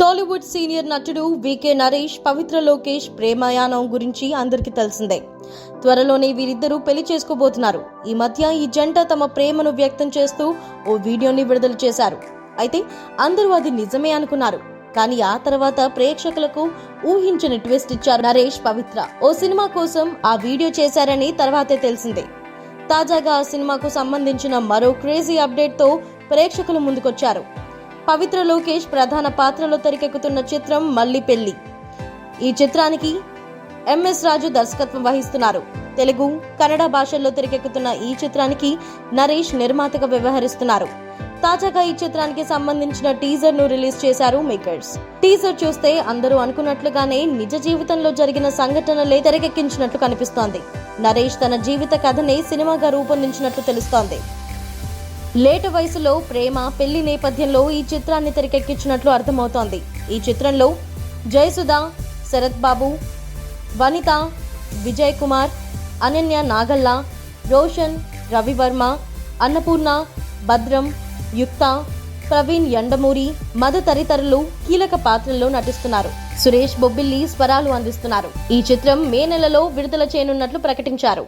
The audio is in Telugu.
టాలీవుడ్ సీనియర్ నటుడు వికే నరేష్ పవిత్ర లోకేష్ ప్రేమయానం గురించి అందరికీ తెలిసిందే. త్వరలోనే వీరిద్దరూ పెళ్ళి చేసుకోబోతున్నారు. ఈ మధ్య ఈ జంట తమ ప్రేమను వ్యక్తం చేస్తూ ఓ వీడియోని విడుదల చేశారు. అయితే అందరూ అది నిజమే అనుకున్నారు. కానీ ఆ తర్వాత ప్రేక్షకులకు ఊహించని ట్విస్ట్ ఇచ్చారు నరేష్ పవిత్ర. ఓ సినిమా కోసం ఆ వీడియో చేశారని తర్వాతే తెలిసిందే. తాజాగా ఆ సినిమాకు సంబంధించిన మరో క్రేజీ అప్డేట్తో ప్రేక్షకులు ముందుకొచ్చారు. పవిత్ర లోకేష్ ప్రధాన పాత్రలో తెరకెక్కుతున్న చిత్రం మల్లి పెళ్ళి ఈ చిత్రానికి ఎంఎస్ రాజు దర్శకత్వం వహిస్తున్నారు. తెలుగు కన్నడ భాషల్లో తెరకెక్కుతున్న ఈ చిత్రానికి నరేష్ నిర్మాతగా వ్యవహరిస్తున్నారు. తాజాగా ఈ చిత్రానికి సంబంధించిన టీజర్ను రిలీజ్ చేశారు మేకర్స్ టీజర్ చూస్తే అందరూ అనుకున్నట్లుగానే నిజ జీవితంలో జరిగిన సంఘటనలే తెరకెక్కించినట్లు కనిపిస్తోంది. నరేష్ తన జీవిత కథనే సినిమాగా రూపొందించినట్లు తెలుస్తోంది. లేట వయసులో ప్రేమ పెళ్ళి నేపథ్యంలో ఈ చిత్రాన్ని తెరకెక్కించినట్లు అర్థమవుతోంది. ఈ చిత్రంలో జయసుధ శరత్ బాబు వనిత విజయ్ కుమార్ అనన్య నాగల్ల రోషన్ రవివర్మ అన్నపూర్ణ భద్రం యుక్త ప్రవీణ్ ఎండమూరి మద తదితరులు కీలక పాత్రల్లో నటిస్తున్నారు. సురేష్ బొబ్బిల్లి స్వరాలు అందిస్తున్నారు. ఈ చిత్రం మే నెలలో విడుదల చేయనున్నట్లు ప్రకటించారు.